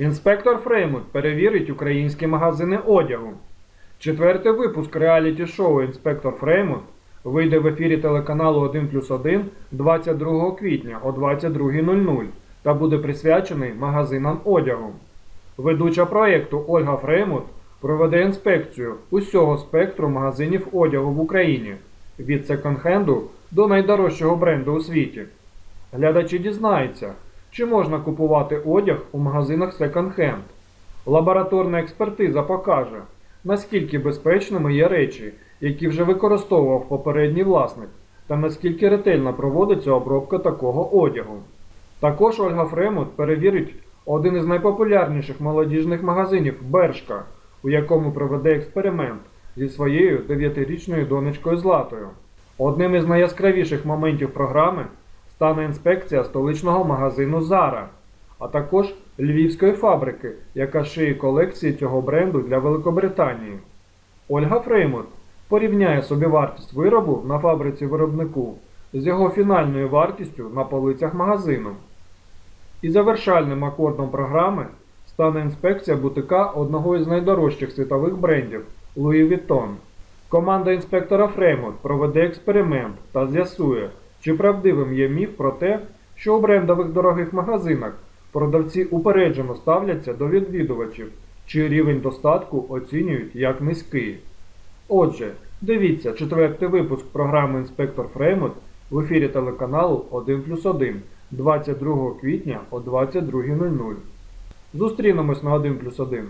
Інспектор Фреймут перевірить українські магазини одягу. Четвертий випуск реаліті-шоу Інспектор Фреймут вийде в ефірі телеканалу 1 плюс 1 22 квітня о 22.00 та буде присвячений магазинам одягу. Ведуча проєкту Ольга Фреймут проведе інспекцію усього спектру магазинів одягу в Україні від секонд-хенду до найдорожчого бренду у світі. Глядачі дізнаються, чи можна купувати одяг у магазинах секонд-хенд. Лабораторна експертиза покаже, наскільки безпечними є речі, які вже використовував попередній власник, та наскільки ретельно проводиться обробка такого одягу. Також Ольга Фремут перевірить один із найпопулярніших молодіжних магазинів Бершка, у якому проведе експеримент зі своєю 9-річною донечкою Златою. Одним із найяскравіших моментів програми стане інспекція столичного магазину Зара, а також львівської фабрики, яка шиє колекції цього бренду для Великобританії. Ольга Фреймут порівняє собівартість виробу на фабриці виробнику з його фінальною вартістю на полицях магазину. І завершальним акордом програми стане інспекція бутика одного із найдорожчих світових брендів Louis Vuitton. Команда інспектора Фреймут проведе експеримент та з'ясує, чи правдивим є міф про те, що у брендових дорогих магазинах продавці упереджено ставляться до відвідувачів, чи рівень достатку оцінюють як низький. Отже, дивіться четвертий випуск програми Інспектор Фреймут в ефірі телеканалу 1 плюс 1 22 квітня о 22.00. Зустрінемось на 1 плюс 1.